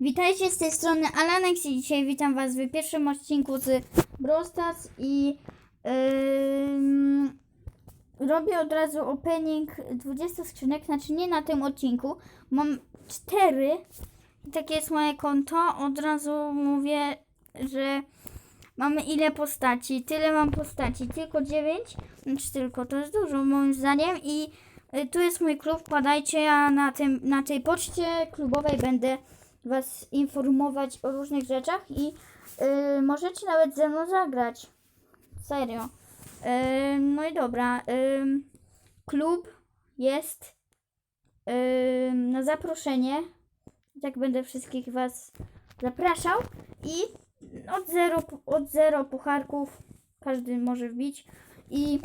Witajcie z tej strony Alanex i dzisiaj witam Was w pierwszym odcinku z Brawl Stars i ym, robię od razu opening 20 skrzynek, znaczy nie na tym odcinku, mam 4 i takie jest moje konto, od razu mówię, że mamy ile postaci, tyle mam postaci, tylko 9, znaczy tylko, to jest dużo moim zdaniem i y, tu jest mój klub, padajcie, ja na, tym, na tej poczcie klubowej będę Was informować o różnych rzeczach i y, możecie nawet ze mną zagrać. Serio. Y, no i dobra. Y, klub jest y, na zaproszenie. Tak będę wszystkich Was zapraszał i od zero, od zero pucharków każdy może wbić i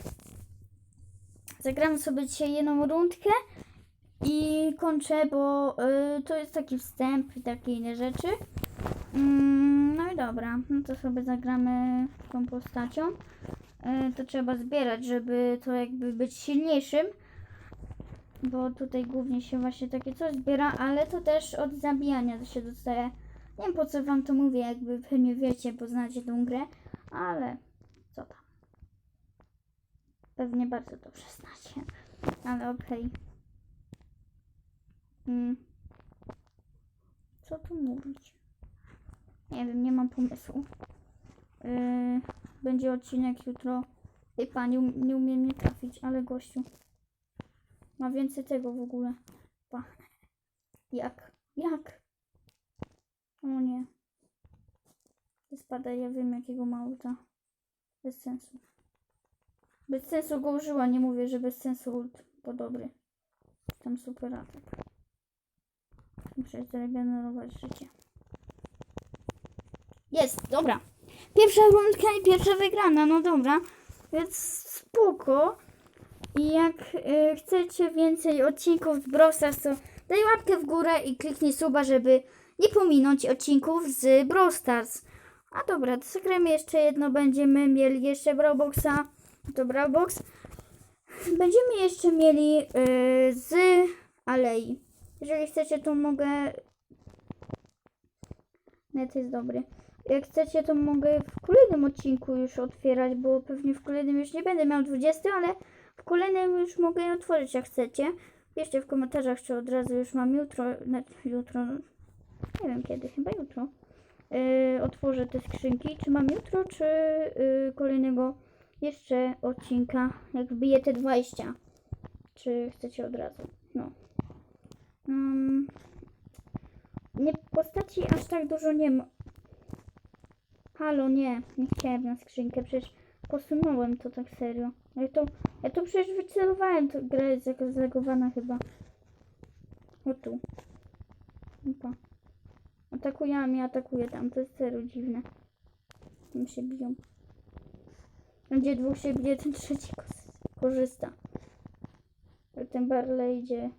zagramy sobie dzisiaj jedną rundkę i kończę, bo y, to jest taki wstęp i takie inne rzeczy. Mm, no i dobra, no to sobie zagramy tą postacią. Y, to trzeba zbierać, żeby to jakby być silniejszym. Bo tutaj głównie się właśnie takie coś zbiera, ale to też od zabijania się dostaje. Nie wiem po co wam to mówię, jakby pewnie wiecie, bo znacie tą grę, ale co tam. Pewnie bardzo dobrze znacie, ale okej. Mm. Co tu mówić? Nie wiem, nie mam pomysłu. Yy, będzie odcinek jutro. Ej, pan, nie, um- nie umiem mnie trafić, ale gościu. Ma więcej tego w ogóle. Pa. Jak? Jak? O nie. Spada, ja wiem jakiego ma ulta. Bez sensu. Bez sensu go użyła, nie mówię, że bez sensu ult, bo dobry. Tam super atak. Muszę zregenerować życie. Jest, dobra. Pierwsza rundka i pierwsza wygrana, no dobra. Więc spoko. I jak y, chcecie więcej odcinków z Brawl Stars, to daj łapkę w górę i kliknij suba, żeby nie pominąć odcinków z Brawl Stars. A dobra, to zagramy jeszcze jedno. Będziemy mieli jeszcze Brawlboxa. To Brawlbox. Będziemy jeszcze mieli y, z Alei. Jeżeli chcecie, to mogę. Net jest dobry. Jak chcecie, to mogę w kolejnym odcinku już otwierać, bo pewnie w kolejnym już nie będę miał 20, ale w kolejnym już mogę otworzyć, jak chcecie. Piszcie w komentarzach, czy od razu już mam jutro, net, jutro, nie wiem kiedy, chyba jutro. Yy, otworzę te skrzynki, czy mam jutro, czy yy, kolejnego jeszcze odcinka, jak wbiję te 20. Czy chcecie od razu? No. Mm, nie, postaci aż tak dużo nie ma. Halo, nie, nie chciałem na skrzynkę, przecież posunąłem to tak serio. Ja to, ja to przecież wycelowałem, to gra jest jakaś zlegowana chyba. O tu. Opa. Atakuje, a mnie atakuje tam, to jest serio dziwne. Tam się biją. Gdzie dwóch się bije, ten trzeci korzysta. Ten Barley idzie.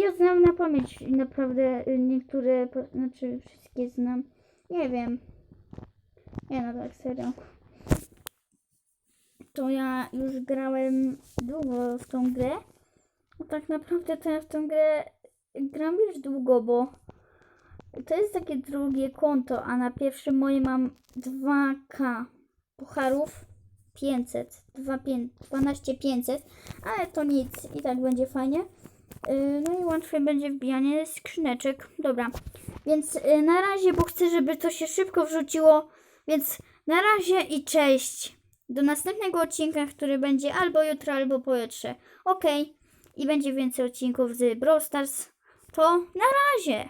Ja znam na pamięć naprawdę niektóre, znaczy wszystkie znam. Nie wiem. Nie no tak serio. To ja już grałem długo w tą grę. No tak naprawdę to ja w tą grę gram już długo, bo to jest takie drugie konto, a na pierwszym moim mam 2k pucharów 500, 2, 5, 12 500, ale to nic i tak będzie fajnie. Yy, No i łatwiej będzie wbijanie skrzyneczek. Dobra, więc yy, na razie, bo chcę, żeby to się szybko wrzuciło, więc na razie i cześć. Do następnego odcinka, który będzie albo jutro, albo pojutrze. Ok, i będzie więcej odcinków z Brawl Stars. To na razie.